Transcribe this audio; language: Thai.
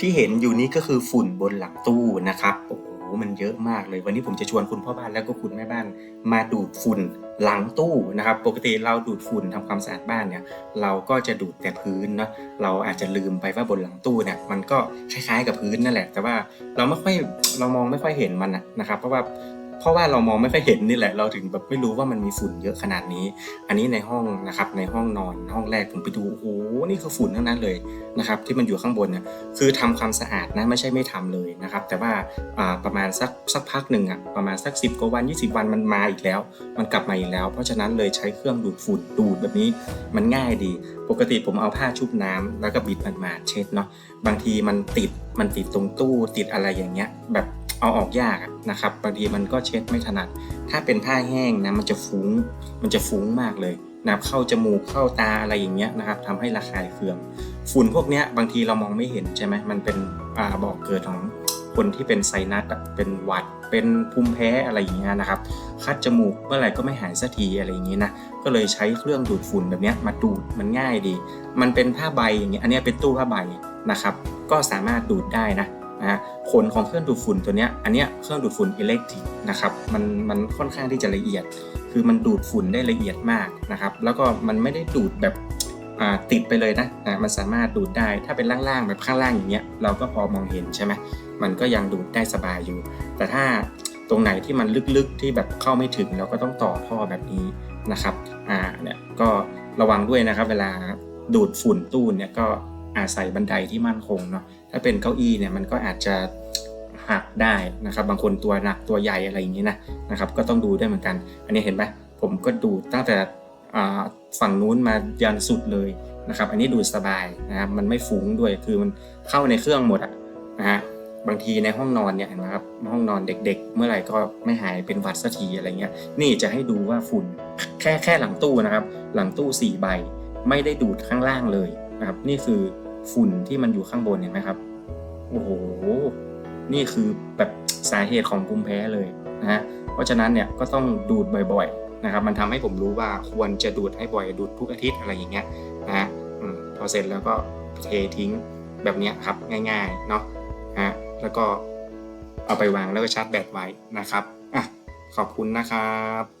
ที่เห็นอยู่นี้ก็คือฝุ่นบนหลังตู้นะครับโอ้โหมันเยอะมากเลย วันนี้ผมจะชวนคุณพ่อบ้านแล้วก็คุณแม่บ้าน มาดูดฝุ่นหลังตู้นะครับ ปกติเราดูดฝุ่นทำความสะอาดบ้านเนี่ย เราก็จะดูดแต่พื้นเนาะเราอาจจะลืมไปว่าบนหลังตู้เนี่ยมันก็คล้ายๆกับพื้นนั่นแหละ แต่ว่าเราไม่ค่อยเรามองไม่ค่อยเห็นมันนะนะครับ เพราะว่า เพราะว่าเรามองไม่ค่อยเห็นนี่แหละ เราถึงแบบไม่รู้ว่ามันมีฝุ่นเยอะขนาดนี้ อันนี้ในห้องนะครับ ในห้องนอนห้องแรกผมไปดูโอ้โหนี่คือฝุ่นทั้งนั้นเลยนะครับ ที่มันอยู่ข้างบนเนี่ยคือทำความสะอาดนะไม่ใช่ไม่ทำเลยนะครับ แต่ว่าประมาณสักสักพักหนึ่งอะประมาณสัก 10กว่าวัน 20 วันมันมาอีกแล้ว มันกลับมาอีกแล้ว เพราะฉะนั้นเลยใช้เครื่องดูดฝุ่นดูดแบบนี้มันง่ายดี ปกติผมเอาผ้าชุบน้ำแล้วก็บิดมันมาเช็ดเนาะบางทีมันติดมันติดตรงตู้ติดอะไรอย่างเงี้ยแบบ เอาออกยากนะครับบางทีมันก็เช็ดไม่ถนัด ถ้าเป็นผ้าแห้งนะมันจะฟุ้งมันจะฟุ้งมากเลยนะเข้าจมูกเข้าตาอะไรอย่างเงี้ยนะครับทำให้ระคายเคือง ฝุ่นพวกเนี้ยบางทีเรามองไม่เห็นใช่ไหมมันเป็นอ่าบอกเกิดของคนที่เป็นไซนัสเป็นหวัด เป็นภูมิแพ้อะไรอย่างเงี้ยนะครับ คัดจมูกเมื่อไหร่ก็ไม่หายสักทีอะไรอย่างเงี้ยนะ ก็เลยใช้เครื่องดูดฝุ่นแบบเนี้ยมาดูดมันง่ายดี มันเป็นผ้าใบอย่างเงี้ย อันเนี้ยเป็นตู้ผ้าใบนะครับ ก็สามารถดูดได้นะ นะผลของเครื่องดูดฝุ่นตัวเนี้ยอันเนี้ยเครื่องดูดฝุ่นอิเล็กทริกนะครับมันมันค่อนข้างที่จะละเอียด คือมันดูดฝุ่นได้ละเอียดมากนะครับแล้วก็มันไม่ได้ดูดแบบติดไปเลยนะอ่ามันสามารถดูดได้ถ้าเป็นล่างๆแบบข้างล่างอย่างเงี้ยเราก็พอมองเห็นใช่ไหมมันก็ยังดูดได้สบายอยู่ แต่ถ้าตรงไหนที่มันลึกๆที่แบบเข้าไม่ถึงเราก็ต้องต่อท่อแบบนี้นะครับอ่าเนี่ยก็ระวังด้วยนะครับ เวลาดูดฝุ่นตู้เนี่ยก็ อาศัยบันไดที่มั่นคงเนาะถ้าเป็นเก้าอี้เนี่ยมันก็อาจจะหักได้นะครับ บางคนตัวหนักตัวใหญ่อะไรอย่างนี้นะนะครับ ก็ต้องดูได้วยเหมือนกัน อันนี้เห็นไหมผมก็ดูตั้งแต่ฝั่งนู้นมายันสุดเลยนะครับ อันนี้ดูสบายนะครับมันไม่ฟุ้งด้วยคือมันเข้าในเครื่องหมดอะนะฮะบางทีในห้องนอนเนี่ยเห็นไหมครับห้องนอนเด็ก ๆ เมื่อไหร่ก็ไม่หายเป็นหวัดสักทีอะไรเงี้ยนี่จะให้ดูว่าฝุ่นแค่แค่หลังตู้นะครับ หลังตู้สี่ใบไม่ได้ดูดข้างล่างเลย นะครับ นี่คือฝุ่นที่มันอยู่ข้างบนเห็นไหมครับ โอ้โห นี่คือแบบสาเหตุของภูมิแพ้เลยนะฮะ เพราะฉะนั้นเนี่ยก็ต้องดูดบ่อยๆนะครับ มันทำให้ผมรู้ว่าควรจะดูดให้บ่อยดูดทุกอาทิตย์อะไรอย่างเงี้ยนะฮะอพอเสร็จแล้วก็เททิ้งแบบนี้ครับง่ายๆเนาะฮะแล้วก็เอาไปวางแล้วก็ชาร์จแบตไว้นะครับอะขอบคุณนะครับ